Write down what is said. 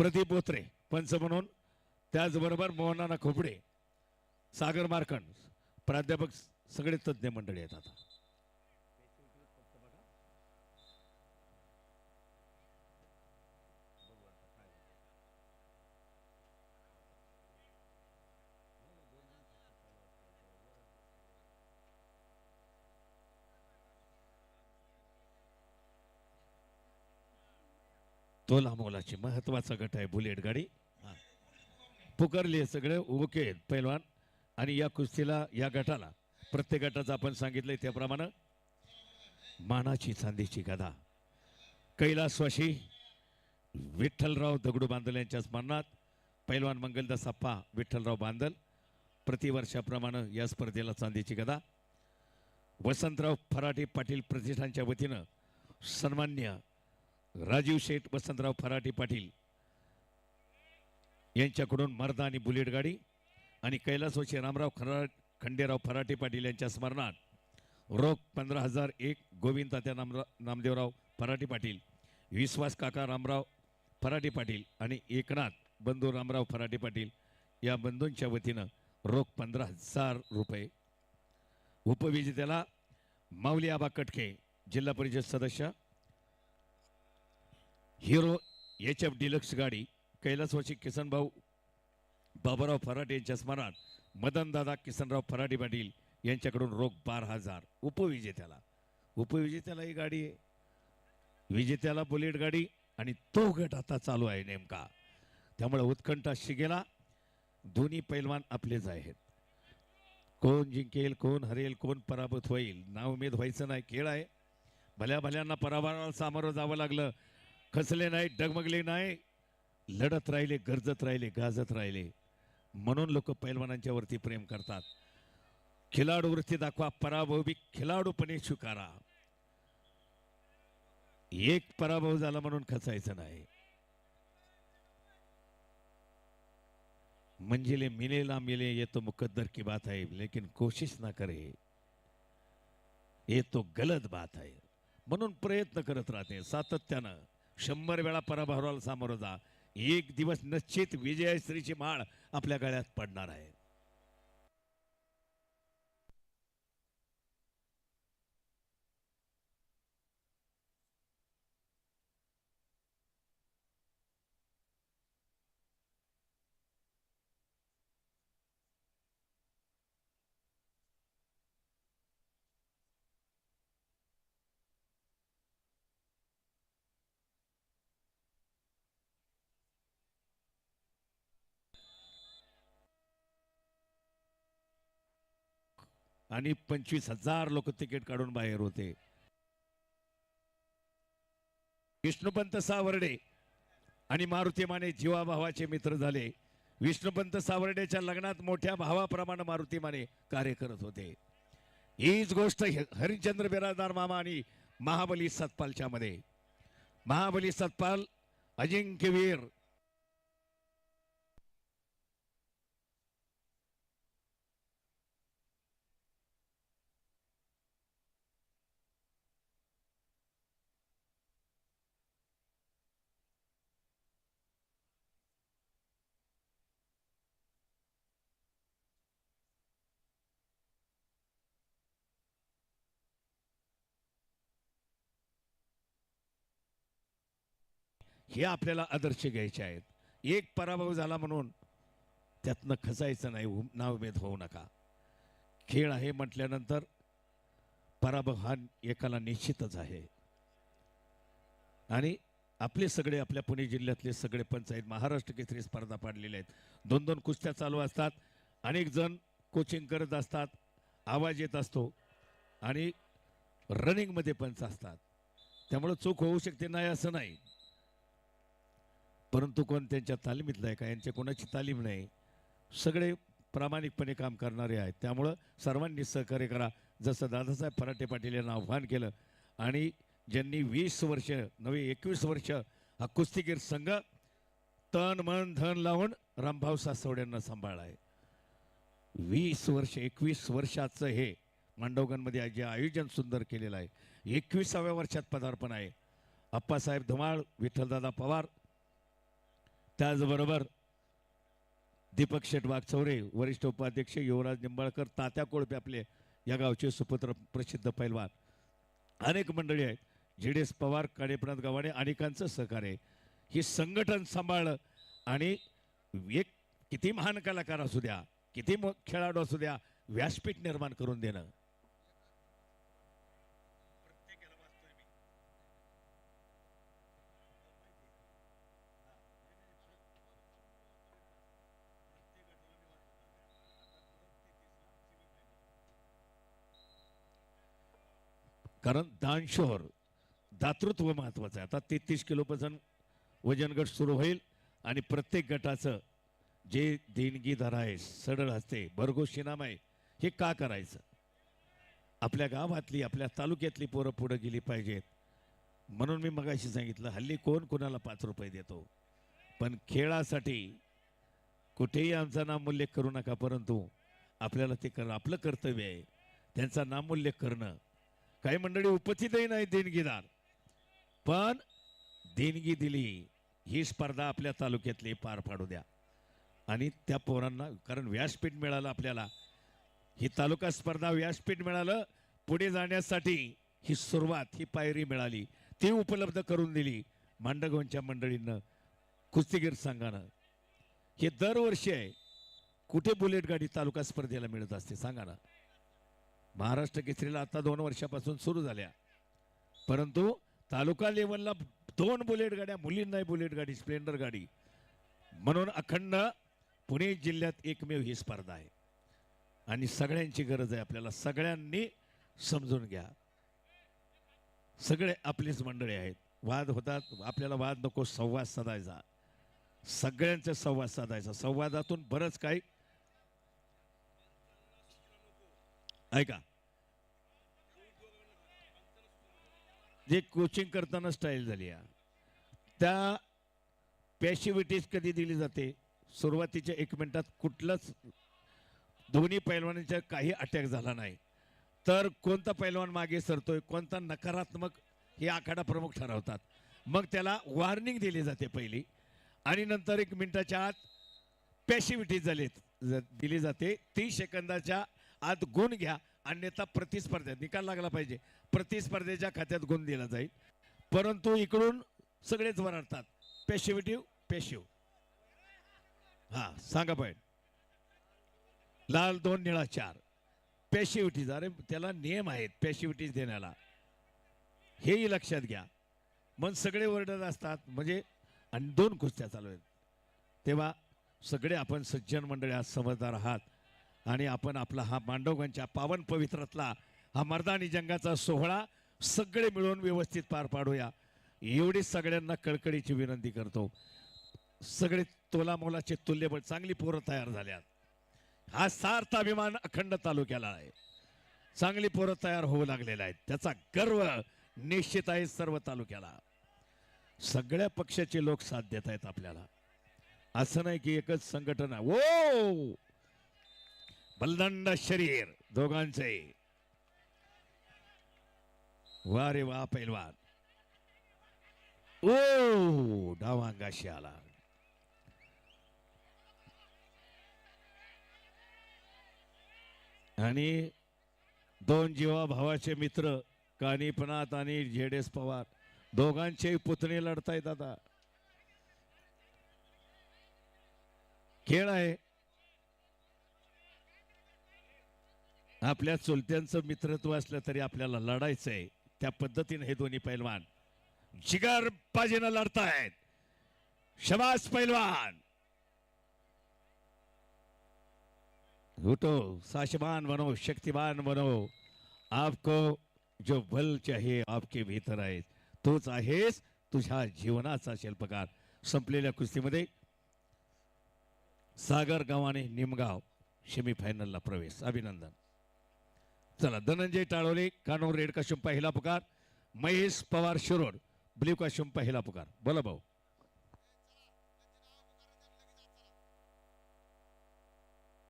प्रदीप बोत्रे पंच म्हणून. त्याचबरोबर मोहनाना खोपडे सागर मार्कंड प्राध्यापक सगळे तज्ज्ञ मंडळी आहेत आता. तोला मोलाची महत्त्वाचा गट आहे बुलेट गाडी. हा. पुकारली सगळे ओके पैलवान. आणि या कुस्तीला या गटाला प्रत्येक गटाचं आपण सांगितलंय त्याप्रमाणे मानाची चांदीची गदा कैलासवाशी विठ्ठलराव दगडू बांदल यांच्या स्मरणात पैलवान मंगलदास अप्पा विठ्ठलराव बांदल प्रतिवर्षाप्रमाणे या स्पर्धेला चांदीची गदा वसंतराव फराटे पाटील प्रतिष्ठानच्या वतीनं सन्मान्य राजीव शेठ वसंतराव फराटे पाटील यांच्याकडून मर्दा आणि बुलेट गाडी आणि कैलासवासी रामराव खरा खंडेराव फराटे पाटील यांच्या स्मरणात रोख पंधरा हजार एक गोविंद तात्या नामरा नामदेवराव फराटे पाटील विश्वास काका रामराव फराटे पाटील आणि एकनाथ बंधू रामराव फराटे पाटील या बंधूंच्या वतीनं रोख पंधरा हजार रुपये. उपविजेत्याला माऊली आबा कटके जिल्हा परिषद सदस्य हिरो एच एफ डिलक्स गाडी कैलासवाशी किसनभाऊ बाबाराव फराटे यांच्या स्मरणात मदनदादा किसनराव फराटे पाटील यांच्याकडून रोख बारा हजार उपविजेत्याला. उपविजेत्याला ही गाडी आहे. विजेत्याला बुलेट गाडी आणि तो गट आता चालू आहे नेमका. त्यामुळे उत्कंठा शिगेला. दोन्ही पैलवान आपलेच आहेत. कोण जिंकेल कोण हरेल कोण पराभूत होईल ना उमेद व्हायचं नाही खेळ आहे. भल्या भल्यांना पराभवाला सामोरं जावं लागलं. खचले नाही डगमगले नाही लढत राहिले गरजत राहिले गाजत राहिले. म्हणून लोक पैलवानांच्या वरती प्रेम करतात. खिलाडू दाखवा पराभव बी खिलाडूपणे स्वीकारा. एक पराभव झाला म्हणून खचायचं नाही. मंजिले मिले ना मिले ये तो मुकद्दर की बात है लेकिन कोशिश ना करे. ये तो गलत बात आहे. म्हणून प्रयत्न करत राहते सातत्यानं. शंभर वेळा पराभवाला सामोरं जा. एक दिवस निश्चित विजयश्रीची माळ आपल्या गळ्यात पडणार आहे. आणि पंचवीस हजार लोक तिकीट काढून बाहेर होते. विष्णुपंत सावर्डे आणि मारुती माने जीवाभावाचे मित्र झाले. विष्णुपंत सावर्डेच्या लग्नात मोठ्या भावाप्रमाणे मारुती माने कार्य करत होते. हीच गोष्ट हरिश्चंद्र बिराजदार मामा आणि महाबली सतपालच्या मध्ये महाबली सतपाल अजिंक्यवीर हे आपल्याला आदर्श घ्यायचे आहेत. एक पराभव झाला म्हणून त्यातनं खचायचं नाही नावभेद होऊ नका. खेळ आहे म्हटल्यानंतर पराभव हा एकाला निश्चितच आहे. आणि आपले सगळे आपल्या पुणे जिल्ह्यातले सगळे पंचायत महाराष्ट्र केसरी स्पर्धा पाडलेल्या आहेत. दोन दोन कुस्त्या चालू असतात. अनेक जण कोचिंग करत असतात. आवाज येत असतो. आणि रनिंगमध्ये पंच असतात. त्यामुळे चूक होऊ शकते नाही असं नाही. परंतु कोण त्यांच्या तालमीतला आहे का? यांच्या कोणाची तालीम नाही? सगळे प्रामाणिकपणे काम करणारे आहेत. त्यामुळं सर्वांनी सहकार्य करा. जसं दादासाहेब फराटे पाटील यांना आव्हान केलं आणि ज्यांनी वीस वर्ष नवे एकवीस वर्ष हा कुस्तीगीर संघ तन मन धन लावून रामभाऊ सासवड्यांना सांभाळला आहे. वीस वर्ष एकवीस वर्षाचं हे मांडवगणमध्ये जे आयोजन सुंदर केलेलं आहे. एकविसाव्या वर्षात पदार्पण आहे. अप्पासाहेब धुमाळ विठ्ठलदादा पवार त्याचबरोबर दीपक शेट वागचौरे वरिष्ठ उपाध्यक्ष युवराज निंबाळकर तात्या कोळपे आपले या गावचे सुपुत्र प्रसिद्ध पैलवान. अनेक मंडळी आहेत. जी डी एस पवार काणेपनाथ गव्हाणे अनेकांचं सहकार्य आहे. ही संघटन सांभाळलं आणि एक किती महान कलाकार असू द्या किती खेळाडू असू द्या व्यासपीठ निर्माण करून देणं. कारण दानशोर दातृत्व महत्वाचं आहे. आता तेहतीस किलो वजन गट सुरू होईल आणि प्रत्येक गटाचं जे देणगीधार आहे सडळ असते भरघोस आहे हे का करायचं? आपल्या गावातली आपल्या तालुक्यातली पोरं पुढं गेली पाहिजेत. म्हणून मी मगाशी सांगितलं हल्ली कोण कोणाला पाच रुपये देतो? पण खेळासाठी कुठेही आमचा नामोल्लेख करू नका परंतु आपल्याला ते करणं आपलं कर्तव्य आहे. त्यांचा नामोल्लेख करणं काही मंडळी उपस्थितही नाही देणगीदार. पण देणगी दिली ही स्पर्धा आपल्या तालुक्यातली पार पाडू द्या. आणि त्या पोरांना कारण व्यासपीठ मिळालं आपल्याला. ही तालुका स्पर्धा व्यासपीठ मिळालं पुढे जाण्यासाठी ही सुरुवात ही पायरी मिळाली. ती उपलब्ध करून दिली. मांडगोंच्या मंडळींनं कुस्तीगीर संघानं. हे दरवर्षी आहे. कुठे बुलेट गाडी तालुका स्पर्धेला मिळत असते सांगा ना. महाराष्ट्र केसरीला आता दोन वर्षापासून सुरू झाल्या. परंतु तालुका लेवलला दोन बुलेट गाड्या मुलींना बुलेट गाडी स्प्लेंडर गाडी. म्हणून अखंड पुणे जिल्ह्यात एकमेव ही स्पर्धा आहे. आणि सगळ्यांची गरज आहे आपल्याला. सगळ्यांनी समजून घ्या. सगळे आपलीच मंडळी आहेत. वाद होतात. आपल्याला वाद नको. संवाद साधायचा. सगळ्यांचा संवाद साधायचा. संवादातून बरंच काही ऐका. जे कोचिंग करताना स्टाईल झाली त्या पॅशिव्हिटीज कधी दिली जाते? सुरुवातीच्या एक मिनिटात कुठलंच दोन्ही पैलवानांच्या काही अटॅक झाला नाही. तर कोणता पैलवान मागे सरतोय कोणता नकारात्मक हे आखाडा प्रमुख ठरवतात. मग त्याला वॉर्निंग दिली जाते पहिली आणि नंतर एक मिनिटाच्या आत पॅशिव्हिटीज झाली दिली जाते. तीस सेकंदाच्या आत गुण घ्या अन्यथा प्रतिस्पर्धेत निकाल लागला पाहिजे. प्रतिस्पर्धेच्या खात्यात गुण दिला जाईल. परंतु इकडून सगळेच वरडतात. पेशिव्हिटिव्ह पॅशिव हा सांगा पाहिजे लाल दोन निळा चार. पॅशिव्हिटीज अरे त्याला नियम आहेत पेशिव्हिटीज देण्याला. हेही लक्षात घ्या. मग सगळे वरडत असतात म्हणजे आणि दोन कुस्त्या चालू आहेत. तेव्हा सगळे आपण सज्जन मंडळी आज समजदार आहात. आणि आपण आपला हा मांडवगंजच्या पावन पवित्रातला हा मर्दानी जंगाचा सोहळा सगळे मिळून व्यवस्थित पार पाडूया. एवढी सगळ्यांना कळकळीची विनंती करतो. सगळे तोलामोलाचे तुल्यबळ चांगली पोरं तयार झाल्यात. हा सार्थ अभिमान अखंड तालुक्याला आहे. चांगली पोरं तयार होऊ लागलेला आहेत. त्याचा गर्व निश्चित आहे सर्व तालुक्याला. सगळ्या पक्षाचे लोक साथ देत आहेत आपल्याला. असं नाही की एकच संघटना. ओ! बलदंड शरीर दोघांचे. वा रे वा पैलवान. ओ डावांगाशी आला आणि दोन जीवा भावाचे मित्र कानिपनाथ आणि झेडेस पवार दोघांचे पुतणे लढतायत आता. खेळ आहे. आपल्या चुलत्यांचं मित्रत्व असलं तरी आपल्याला लढायचंय. त्या पद्धतीने हे दोन्ही पैलवान जिगर बाजीनं लढतायत. शबास पैलवान. उठो साशमान बनो शक्तिमान बनो. आपको जो बल चाहिए आपके भीतर आहे. तोच आहेस तुझ्या जीवनाचा शिल्पकार. संपलेल्या कुस्तीमध्ये सागर गावाने निमगाव सेमीफायनलला प्रवेश. अभिनंदन. चला धनंजय टाळोले कानूर रेड काशुम पहिला पुकार. महेश पवार शिरोड ब्ल्यू काशुम पहिला पुकार. बोला भाऊ.